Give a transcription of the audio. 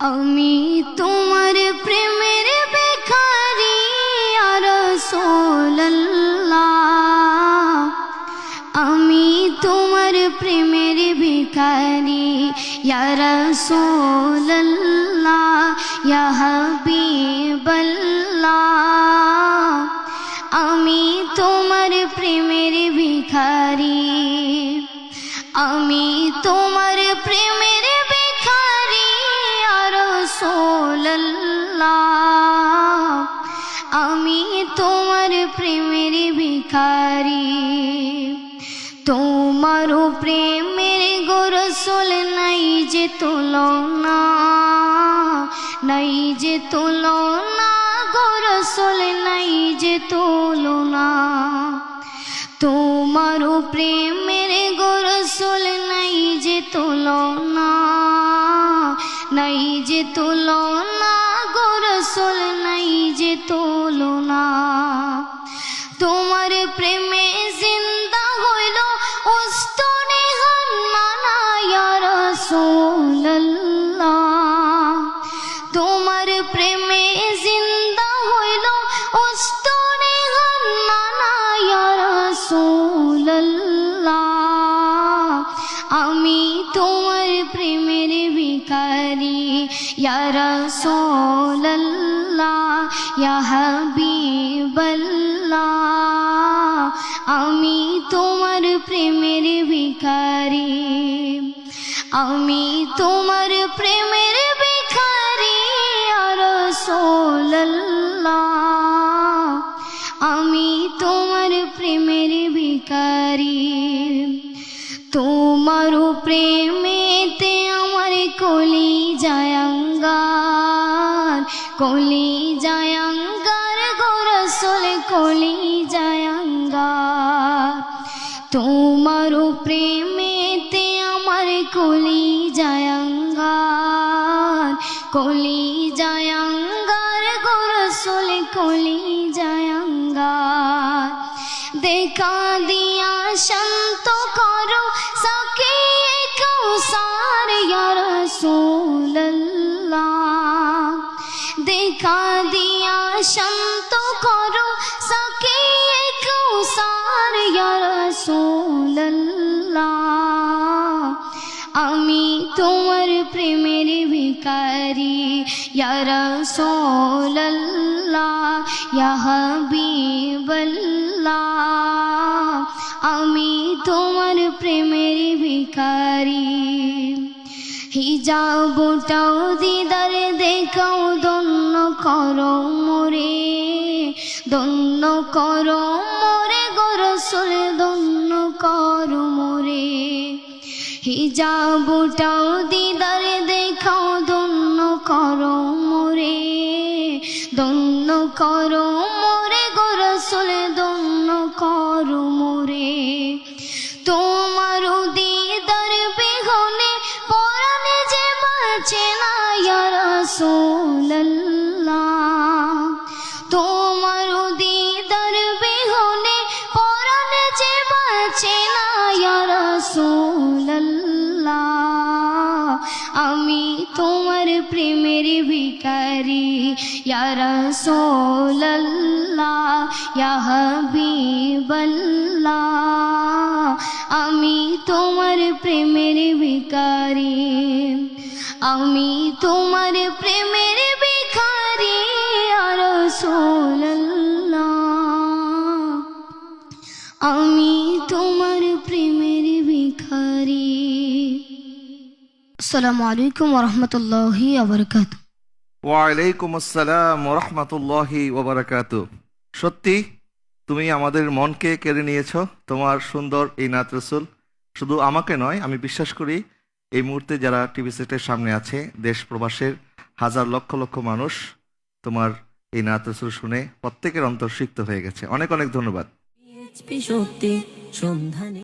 আমি তোমার প্রেমের বেখারি আর আমি তোমার প্রেমের ভিখারি রসোল্লাহ হাবিবল্লাহ আমি তোমার প্রেমের ভিখারি আমি তোমার প্রেমের তোমার প্রেমের ভিখারি। তোমারও প্রেমের গোরসল নাই যে তুলনা, নাই যে তুলনা, গোরসল নাই যে তুলনা। তোমারও প্রেমের গোরসল নাই যে তুলনা, নাই যে তুলনা গোরসল নাই যে তুলনা। ভিখারি ইয়া রাসূলুল্লাহ ইয়া হাবিবাল্লাহ আমি তোমার প্রেমের ভিখারি আমি তোমার প্রেমের ভিখারি আর আমি তোমার প্রেমের ভিখারি তোমার প্রেমেতে কলি জায়াঙ্গার গোরসল কলি জায়াঙ্গার তোমার প্রেমেতে আমার কলি জায়াঙ্গার কলি জায়াঙ্গার গোরসল কলি জায়াঙ্গার দেখা দিয়া শান্ত দেখা দিয়া শান্ত করো সকে কৌসার রাসূলুল্লাহ। আমি তোমার প্রেমের ভিখারি রাসূলুল্লাহ, ইয়া হাবিবাল্লাহ। আমি তোমার প্রেমের ভিখারি। হিজাবটাও দিদার দেখাও দন্য করো মোরে দন্য করো মোরে গরসুল দন্য করো মোরে। হিজাবটাও দিদার দেখাও দন্য করো মোরে দন্য করো মোরে গরসুল দন্য ইয়া রাসূলুল্লাহ, তোমার দিদার বেহনে পরাণে যে বাঁচে না ইয়া রাসূলুল্লাহ, আমি তোমার প্রেমের ভিখারি ইয়া রাসূলুল্লাহ, ইয়া হাবিবাল্লাহ, আমি তোমার প্রেমের ভিখারি। আমি তোমার প্রেমের ভিখারি রাসূলুল্লাহ। আমি তোমার প্রেমের ভিখারি। আসসালামু আলাইকুম ওরহমতুল্লাহি আবরকাত ওয়ালাইকুম আসসালাম রহমতুল্লাহি ওবরাকাত সত্যি, তুমি আমাদের মনকে কেড়ে নিয়েছো, তোমার সুন্দর এই নাত রসুল। শুধু আমাকে নয়, আমি বিশ্বাস করি এই মুহূর্তে যারা টিভি সেটের সামনে আছে, দেশ প্রবাসের হাজার লক্ষ লক্ষ মানুষ, তোমার এই নাতসুর শুনে প্রত্যেকের অন্তর সিক্ত হয়ে গেছে। অনেক অনেক ধন্যবাদ। সন্ধানে।